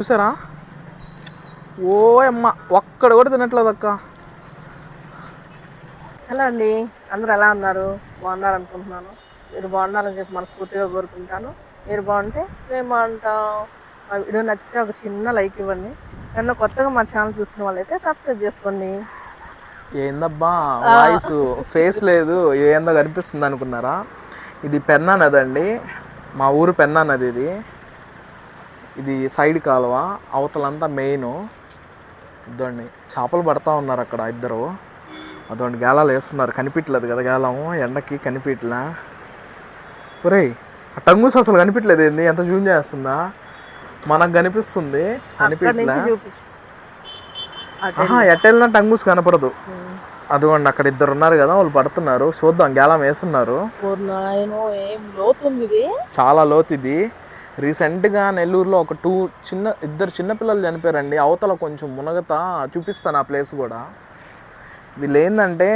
చూసారా? ఓ అమ్మ ఒక్కడ కూడా తినట్లేదు అక్క. హలో అండి అందరూ ఎలా ఉన్నారు? బాగున్నారు అనుకుంటున్నాను. మీరు బాగున్నారని చెప్పి మనస్ఫూర్తిగా కోరుకుంటాను. మీరు బాగుంటే మేము బాగుంటాం. మా వీడియో నచ్చితే ఒక చిన్న లైక్ ఇవ్వండి. నన్ను కొత్తగా మా ఛానల్ చూస్తున్న వాళ్ళైతే సబ్స్క్రైబ్ చేసుకోండి. ఏందబ్బా వాయిస్ ఫేస్ లేదు ఏందో కనిపిస్తుంది అనుకున్నారా? ఇది పెన్నా నది అండి మా ఊరు పెన్నా నది ఇది. ఇది సైడ్ కాలువ అవతలంతా మెయిన్ ఇదండి చేపలు పడతా ఉన్నారు అక్కడ ఇద్దరు. అదొండి గేలాలు వేస్తున్నారు. కనిపించలేదు కదా గేలము ఎండకి కనిపించలే ఒరేయ్ ఆ టంగుస్ అసలు కనిపించలేదు ఏంది? ఎంత జూమ్ చేస్తుందా? మనకు కనిపిస్తుంది. కనిపించలే ఎట్టెళ్ళినా టంగుస్ కనపడదు. అదిగోండి అక్కడ ఇద్దరు ఉన్నారు కదా వాళ్ళు పడుతున్నారు. చూద్దాం గేలం వేస్తున్నారు. చాలా లోతు ఇది. రీసెంట్గా నెల్లూరులో ఒక టూ చిన్న ఇద్దరు చిన్నపిల్లలు చనిపోయారండి. అవతల కొంచెం మునగత చూపిస్తాను ఆ ప్లేస్ కూడా. వీళ్ళు ఏంటంటే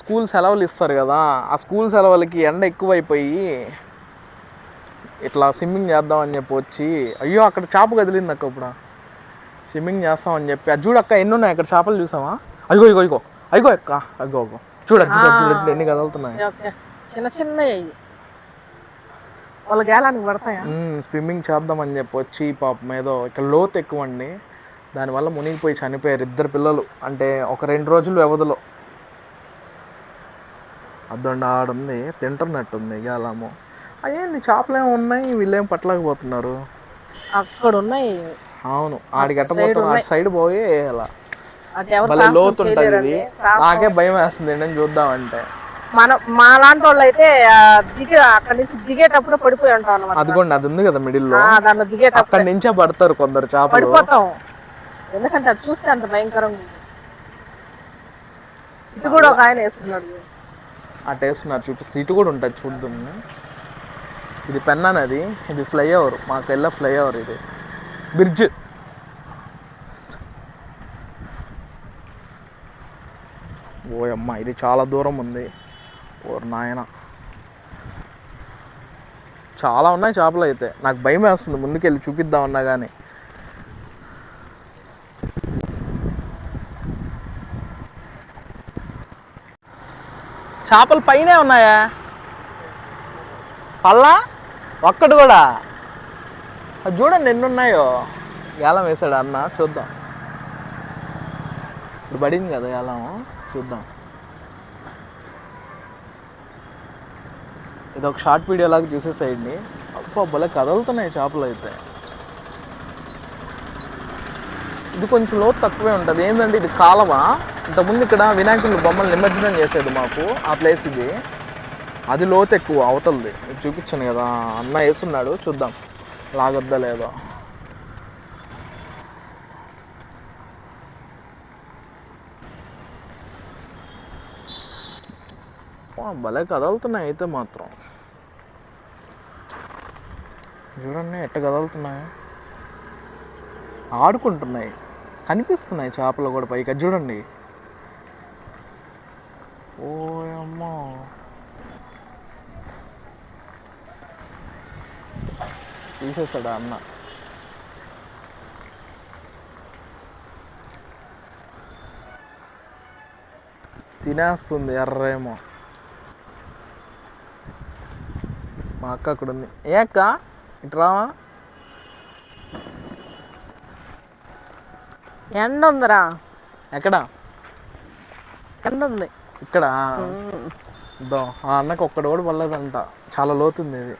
స్కూల్ సెలవులు ఇస్తారు కదా ఆ స్కూల్ సెలవులకి ఎండ ఎక్కువైపోయి ఇట్లా స్విమ్మింగ్ చేద్దామని చెప్పి వచ్చి అయ్యో అక్కడ చేప కదిలింది అక్క ఇప్పుడు. స్విమ్మింగ్ చేస్తామని చెప్పి అది చూడక్క ఎన్ని ఉన్నాయి అక్కడ చేపలు చూసావా? అయ్యో ఇగో ఇగో అయ్యో అక్క అయ్యో అగో చూడ చూడ ఎన్ని కదులుతున్నాయి. చిన్న చిన్న వాళ్ళ గేలానికి పడతాయా? మ్మ్, స్విమ్మింగ్ చేద్దామని చెప్పి వచ్చి పాపం ఏదో ఇక్కడ లోతు ఎక్కువ అండి దానివల్ల మునిగిపోయి చనిపోయారు ఇద్దరు పిల్లలు. అంటే ఒక రెండు రోజులు వ్యవధిలో. అద్దండి ఆడుంది తింటున్నట్టుంది గేలాము. అయ్యింది చేపలు ఏమి ఉన్నాయి వీళ్ళేం పట్టలేకపోతున్నారు? అక్కడ ఉన్నాయి. అవును ఆడికి ఎట్టబోతున్నారు అటు సైడ్ పోయి అలా అటు ఎవరు భలే సాహసం లోతు ఉంటుంది చేయలేరండి. ఇది నాకే భయం వేస్తుంది ఏంటని చూద్దామంటే. మన మా లాంటి వాళ్ళు అయితే దిగి అక్కడి నుంచి దిగేటప్పుడు పడిపోయి ఉంటాం అనమాట అదిగోండి అది ఉంది కదా మిడిల్లో. దాంట్లో దిగేటప్పుడు అక్కడి నుంచే పడతారు కొందరు చేపలు. పడిపోతాం. ఎందుకంటే అది చూస్తే అంత భయంకరంగా ఉంది. ఇది కూడా ఒక ఆయన వేస్తున్నాడు. ఆ టేస్ట్ నాకు చూపిస్తే. ఇటు కూడా ఉంటుంది చూద్దాం. ఇది పెన్నా నది ఇది ఫ్లైఓవర్. మాకు వెళ్ళే ఫ్లైఓవర్ ఇది. బ్రిడ్జ్. ఓయమ్మ ఇది చాలా దూరం ఉంది. ఓర్ నాయన. చాలా ఉన్నాయి చేపలు అయితే. నాకు భయం వేస్తుంది ముందుకెళ్ళి చూపిద్దామన్నా కానీ చేపలు పైనే ఉన్నాయా? పల్లా? ఒక్కటి కూడా? అది చూడండి ఎన్ని ఉన్నాయో. గాలం వేసాడు అన్న చూద్దాం. ఇప్పుడు పడింది కదా గాలం చూద్దాం. ఇది ఒక షార్ట్ వీడియో లాగా చూసేసేయండి. అబ్బా భలే కదులుతున్నాయి చేపలు అయితే. ఇది కొంచెం లోతు తక్కువే ఉంటుంది. ఏంటంటే ఇది కాలవ ఇంతకుముందు ఇక్కడ వినాయకుడు బొమ్మలు నిమజ్జనం చేసేది మాకు ఆ ప్లేస్ ఇది. అది లోతు ఎక్కువ అవతలది. చూపించాను కదా అన్న వేస్తున్నాడు చూద్దాం. లాగొద్దా లేదో? భలే కదలుతున్నాయి అయితే మాత్రం. చూడండి ఎట్ట కదులుతున్నాయి. ఆడుకుంటున్నాయి. కనిపిస్తున్నాయి చేపలు కూడా పైకి. చూడండి. ఓ అమ్మో. తీసేస్తాడా అన్న. తినేస్తుంది ఎర్రేమో. మా అక్క అక్కడ ఉంది ఏ అక్క? ఇటు రావా? ఎండ ఉందిరా. ఎక్కడ? ఎండ ఉంది. ఇక్కడ? దో ఆ అన్నకు ఒక్కడు కూడా పడలేదంట. చాలా లోతుంది ఇది.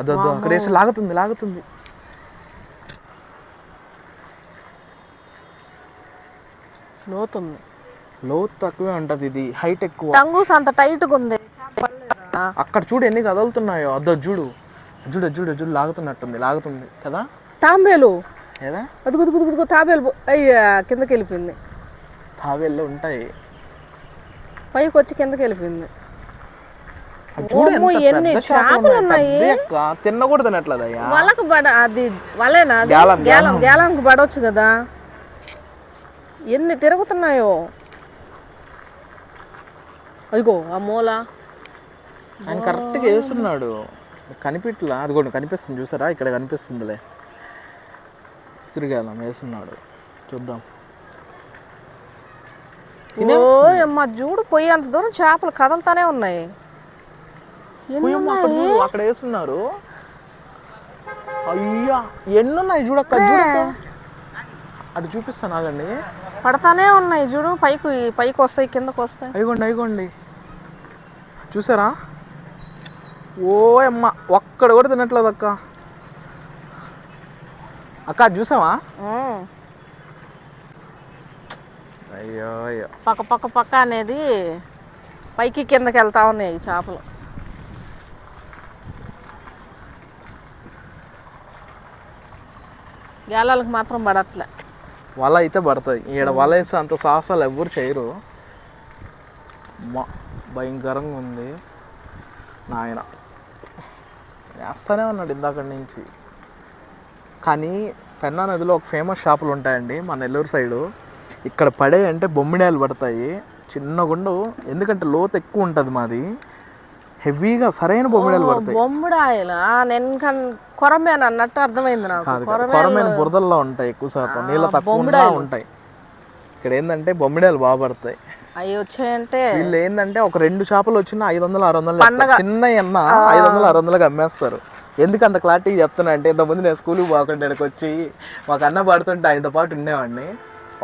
అదొద్దు అక్కడ వేసి లాగుతుంది లాగుతుంది. లోతుంది. లోతు తక్కువే ఉంటది ఇది హైట్ ఎక్కువ. టంగూస్ అంత టైట్గా ఉంది. అక్కడ చూడు ఎన్ని కదులుతున్నాయో. అదో చూడు. చూడు చూడు చూడు లాగుతున్నట్టుంది లాగుతుంది. కదా? తాంబేలు. ఏదా? అదుగు దుగు దుగు తాబేలు అయ్యా కిందకి వెళ్ళిపోయింది తావేళ్ళు ఉంటాయి పైకి వచ్చి కిందకి వెళ్ళిపోయింది ఎన్ని చేపలు ఉన్నాయి. తిన్నకూడదు తినట్లేదయ్యా వాళ్ళకు బడ అది? గ్యాలం, గ్యాలం గ్యాలంకి పడవచ్చు కదా. ఎన్ని తిరుగుతున్నాయో. అదిగో ఆ మూల. ఆయన కరెక్ట్గా వేస్తున్నాడు. కనిపించలా అది కూడా కనిపిస్తుంది. చూసారా? ఇక్కడ కనిపిస్తుందిలే. ఉసిరికాయలం వేస్తున్నాడు చూద్దాం. అమ్మ చూడు పోయి అంత దూరం చేపలు కదలుతానే ఉన్నాయి. అక్కడ వేస్తున్నారు అయ్యా ఎన్ని ఉన్నాయి చూడక్క చూడక్క? అటు చూపిస్తాను ఆగండి. పడతానే ఉన్నాయి చూడు పైకి పైకి వస్తాయి కిందకు వస్తాయి. అయిగోండి అయిగోండి. చూసారా? ఓ అమ్మ ఒక్కడ కూడా తినట్లేదు అక్క. అక్క అది చూసావా. అయ్యో అయ్యో. పక్క పక్క పక్క అనేది పైకి కిందకి వెళ్తా ఉన్నాయి చేపలు. గేలాలకు మాత్రం పడట్లే. వల అయితే పడుతుంది ఈడ వల వేస్తే అంత సాహసాలు ఎవ్వరు చేయరు. భయంకరంగా ఉంది. నాయన. వేస్తానే ఉన్నాడు ఇందాక నుంచి. కానీ పెన్నా నదిలో ఒక ఫేమస్ షాపులు ఉంటాయండి మన నెల్లూరు సైడు. ఇక్కడ పడే అంటే బొమ్మిడాయలు పడతాయి. చిన్న గుండు ఎందుకంటే లోతు ఎక్కువ ఉంటుంది మాది. హెవీగా సరైన బొమ్మిడాయలు పడతాయి. బొమ్మిడాయలు? నేను కొరమేన? అన్నట్టు అర్థమైంది నాకు. కొరమైన బురదల్లో ఉంటాయి ఎక్కువ శాతం. నీళ్ళ తక్కువ ఉంటాయి. ఇక్కడ ఏంటంటే బొమ్మిడాయలు బాగా పడతాయి. అవి వచ్చాయంటే వీళ్ళు ఏంటంటే ఒక రెండు చేపలు వచ్చినా ఐదు వందలు ఆరు వందలు. చిన్న ఎన్న ఐదు వందలు ఆరు వందలకు అమ్మేస్తారు. ఎందుకు అంత క్లారిటీ చెప్తున్నా అంటే ఇంతకుముందు నేను స్కూల్కి పోకుండా ఇక్కడికి వచ్చి మాకు అన్న పడుతుంటే ఆయనతో పాటు ఉండేవాడిని.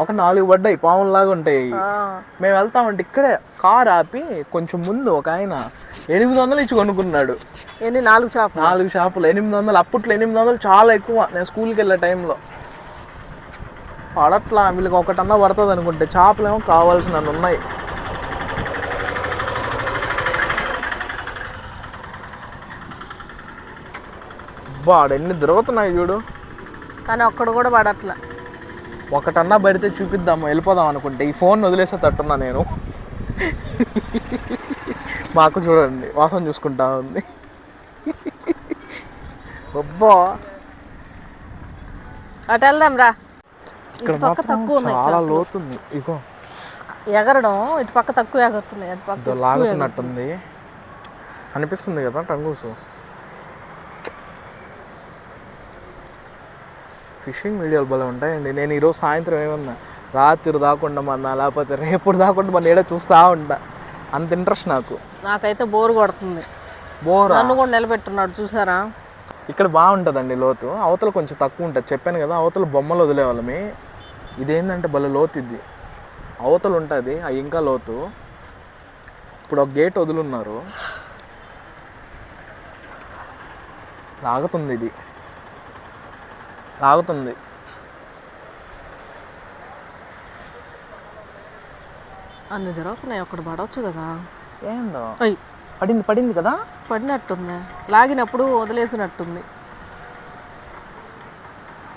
ఒక నాలుగు పడ్డాయి పాముల్లాగా ఉంటాయి. మేము వెళ్తామంటే ఇక్కడే కార్ ఆపి కొంచెం ముందు ఒక ఆయన ఎనిమిది వందలు ఇచ్చి కొనుక్కున్నాడు. ఎన్ని? నాలుగు చేపలు నాలుగు చేపలు ఎనిమిది వందలు అప్పట్లో ఎనిమిది వందలు చాలా ఎక్కువ. నేను స్కూల్కి వెళ్ళే టైంలో పడట్లా వీళ్ళకి ఒకటన్నా పడుతుంది అనుకుంటే చేపలేమో కావాల్సినవి ఉన్నాయి. అబ్బా ఆడ ఎన్ని దొరుకుతున్నాయి చూడు. కానీ ఒక్కడు కూడా పడట్లే. ఒకటన్నా పడితే చూపిద్దాం వెళ్ళిపోదాం అనుకుంటే. ఈ ఫోన్ వదిలేసే తట్టున్నా నేను. మాకు చూడండి వాసన చూసుకుంటా ఉంది. అబ్బా. అటు వెళ్దాం రా ఇక్కడ మాత్రం చాలా లోతుంది. ఇగో. ఎగరడం ఇటు పక్క తక్కువ ఎగురుతున్నాయి అటు పక్క ఇదో లాగుతున్నట్టుంది. అనిపిస్తుంది కదా టంగూసు. ఫిషింగ్ వీడియోలు భలే ఉంటాయండి. నేను ఈరోజు సాయంత్రం ఏమన్నా రాత్రి దాకుండా మన లేకపోతే రేపు దాకుండా మన ఏడ చూస్తూ ఉంటా. అంత ఇంట్రెస్ట్ నాకు. నాకైతే బోర్ కొడుతుంది. బోరా? నన్ను కూడా నిలబెట్టున్నాడు చూసారా? ఇక్కడ బాగుంటుందండి లోతు. అవతల కొంచెం తక్కువ ఉంటుంది. చెప్పాను కదా అవతల బొమ్మలు వదిలేవాళ్ళమి. ఇదేంటంటే భలే లోతు ఇది అవతల ఉంటుంది అది ఇంకా లోతు. ఇప్పుడు ఒక గేట్ వదులున్నారు. లాగుతుంది ఇది. లాగుతుంది. అన్ని జరుగుతున్నాయి ఒకటి పడవచ్చు కదా. ఏందో? అయ్యి పడింది పడింది కదా? పడినట్టుంది. లాగినప్పుడు వదిలేసినట్టుంది.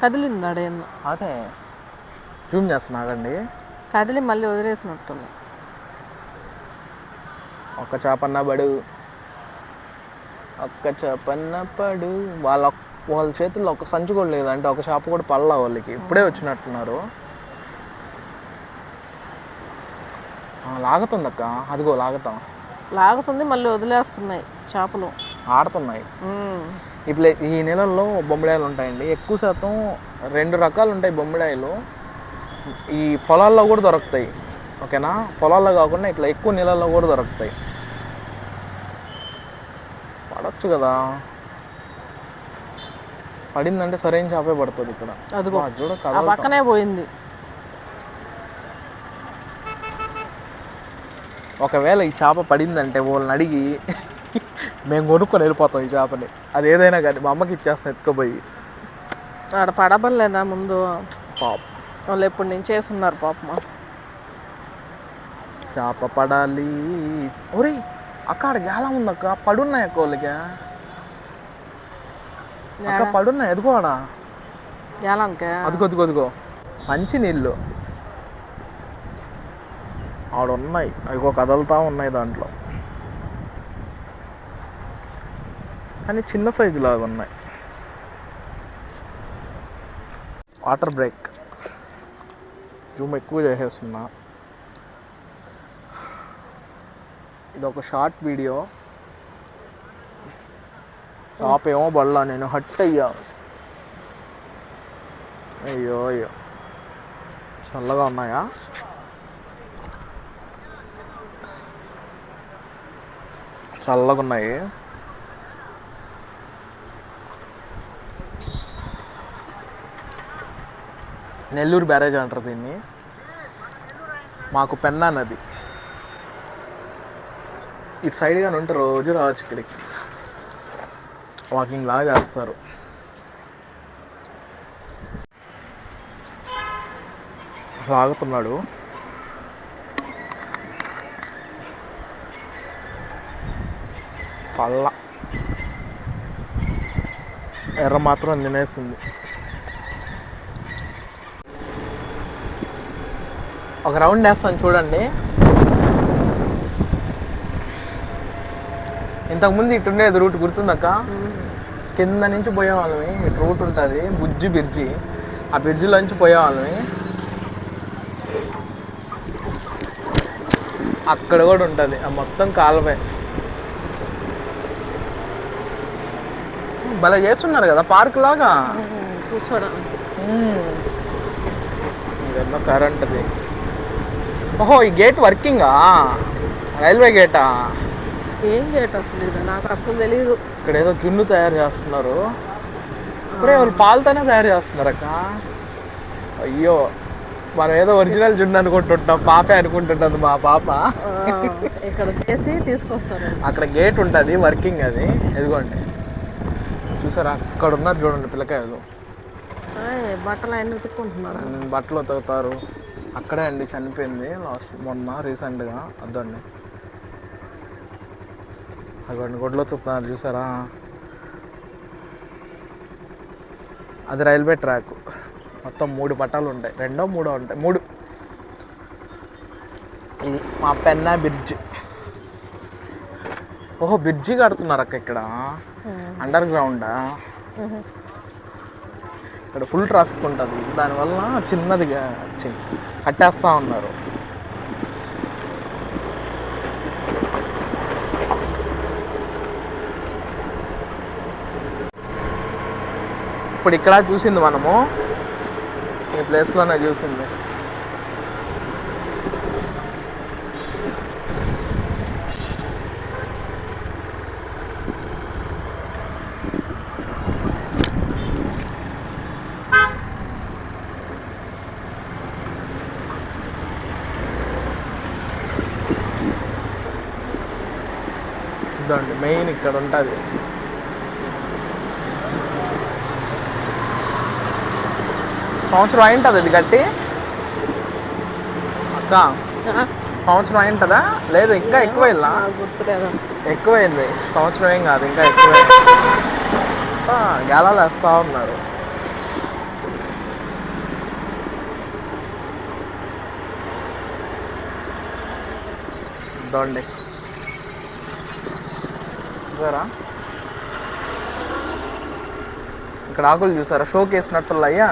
కదిలింది అడేందో అదే. జూమ్ చేస్తున్నాగండి కదిలి మళ్ళీ వదిలేసినట్టుంది ఒక్క చేపన్న పడు. ఒక్క చేపన్న పడు. వాళ్ళ వాళ్ళ చేతుల్లో ఒక సంచి కూడా లేదంటే ఒక చేప కూడా పడలా వాళ్ళకి. ఇప్పుడే వచ్చినట్టున్నారు. లాగుతుంది అక్క. అదిగో లాగుతాం. లాగుతుంది మళ్ళీ వదిలేస్తున్నాయి చేపలు. ఆడుతున్నాయి. ఇప్పుడు ఈ నెలల్లో బొమ్మిడాయలు ఉంటాయండి. ఎక్కువ శాతం రెండు రకాలు ఉంటాయి బొమ్మిడాయలు. ఈ పొలాల్లో కూడా దొరుకుతాయి. ఓకేనా? పొలాల్లో కాకుండా ఇట్లా ఎక్కువ నీళ్ళల్లో కూడా దొరుకుతాయి. పడవచ్చు కదా. పడిందంటే సరైన చేపే పడుతుంది ఇక్కడ. చూడు పక్కనే పోయింది. ఒకవేళ ఈ చేప పడిందంటే వాళ్ళని అడిగి మేము కొనుక్కొని వెళ్ళిపోతాం ఈ చేపని. అది ఏదైనా కానీ మా అమ్మకి ఇచ్చేస్తాం ఎత్తుకుపోయి. ఆడ పడబడలేదా ముందు? పాప. వాళ్ళు ఎప్పుడు నుంచి చేస్తున్నారు పాపం. చేప పడాలి. ఒరేయ్ అక్కడ గేలా ఉందక్క పడున్నాయి అక్క వాళ్ళకి? అక్క పడున్నాయి? ఎదుగోడా ఎలాంక అదిగో అదిగో అదిగో. మంచి నీళ్ళు. ఆడ ఉన్నాయి అదిగో కదలుతా ఉన్నాయి దాంట్లో. కానీ చిన్న సైజు లాగా ఉన్నాయి వాటర్ బ్రేక్. జూమ్ ఎక్కువ చేసేస్తున్నా. ఇది ఒక షార్ట్ వీడియో. టాప్ ఏమో బళ్ళా నేను హట్ అయ్యా. అయ్యో అయ్యో. చల్లగా ఉన్నాయా? చల్లగా ఉన్నాయి నెల్లూరు బ్యారేజ్ అంటారు దీన్ని. మాకు పెన్నా నది. ఇటు సైడ్ కానీ ఉంటే రోజు రావచ్చు ఇక్కడికి. వాకింగ్ లాగా చేస్తారు. లాగుతున్నాడు. పళ్ళ. ఎర్ర మాత్రం తినేసింది. ఒక రౌండ్ వేస్తాను చూడండి. ఇంతకుముందు ఇటు ఉండేది రూట్ గుర్తుందక్క? కింద నుంచి పోయేవాళ్ళమి ఇటు రూట్ ఉంటుంది బుజ్జి బిర్జి ఆ బ్రిడ్జిలో నుంచి పోయేవాళ్ళమి. అక్కడ కూడా ఉంటుంది ఆ మొత్తం కాలువే. భలే చేస్తున్నారు కదా పార్క్ లాగా? కూర్చోడానికి ఇదేమో కరెంట్ది ఓహో ఈ గేట్ వర్కింగా? రైల్వే గేటా? ఏం చేయటం అసలు ఇది? నాకు అసలు తెలియదు ఇక్కడ ఏదో జున్ను తయారు చేస్తున్నారు. ఇప్పుడే వాళ్ళు పాలతోనే తయారు చేస్తున్నారు అక్క. అయ్యో మనం ఏదో ఒరిజినల్ జున్ను అనుకుంటుంటాం పాపే అనుకుంటుంటుంది మా పాప. ఇక్కడ చేసి తీసుకొస్తారు. అక్కడ గేట్ ఉంటుంది వర్కింగ్ అది. ఎదిగోండి చూసారా అక్కడ ఉన్నారు చూడండి పిల్లకాయలు. బట్టలు అన్ని ఉతుక్కుంటున్నారా ఉమ్, బట్టలు ఉతుకుతారు. అక్కడే అండి చనిపోయింది. లాస్ట్ మొన్న రీసెంట్గా అద్దండి. అక్కడ గొడ్లు ఉతుకుతున్నారు చూసారా? అది రైల్వే ట్రాక్. మొత్తం మూడు పట్టాలు ఉంటాయి. రెండో మూడో ఉంటాయి. మూడు. ఇది మా పెన్నా బ్రిడ్జ్. ఓహో బ్రిడ్జి కడుతున్నారు అక్క ఇక్కడ అండర్ గ్రౌండా? ఇక్కడ ఫుల్ ట్రాఫిక్ ఉంటుంది. దానివల్ల చిన్నదిగా కట్టేస్తూ కట్టేస్తా ఉన్నారు. ఇప్పుడు ఇక్కడ చూసింది మనము. ఈ ప్లేస్లోనే చూసింది. ఇదండి మెయిన్ ఇక్కడ ఉంటుంది. సంవత్సరం అయింటుంది ఇది కట్టి? అక్క సంవత్సరం అయింటుందా? లేదు ఇంకా ఎక్కువ ఎక్కువైంది. సంవత్సరం ఏం కాదు ఇంకా ఎక్కువైంది. గాలాలు గేలాలు వేస్తూ ఉన్నారు. ఇదండి చూసారా? ఇక్కడ ఆకులు చూసారా? షోకి వేసినట్టున్నాయ్యా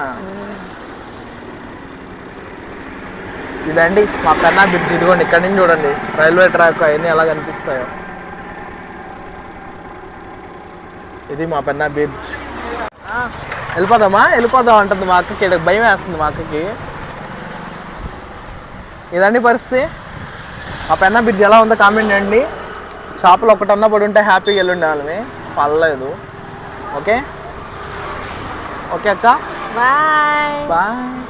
ఇదండి మా పెన్నా బ్రిడ్జ్ ఇదిగోండి ఇక్కడ నుంచి చూడండి. రైల్వే ట్రాక్ అవన్నీ ఎలా కనిపిస్తాయో. ఇది మా పెన్నా బ్రిడ్జ్ వెళ్ళిపోదామా? వెళ్ళిపోదాం అంటుంది మా అక్కకి. ఇక్కడ భయం వేస్తుంది మా అక్కకి. ఇదండి పరిస్థితి. మా పెన్నా బ్రిడ్జ్ ఎలా ఉందో కామెంట్ అండి షాపులో ఒకటన్నా పడి ఉంటే హ్యాపీగా వెళ్ళుండే వాళ్ళని. పర్లేదు. ఓకే? ఓకే అక్క? బాయ్. బాయ్.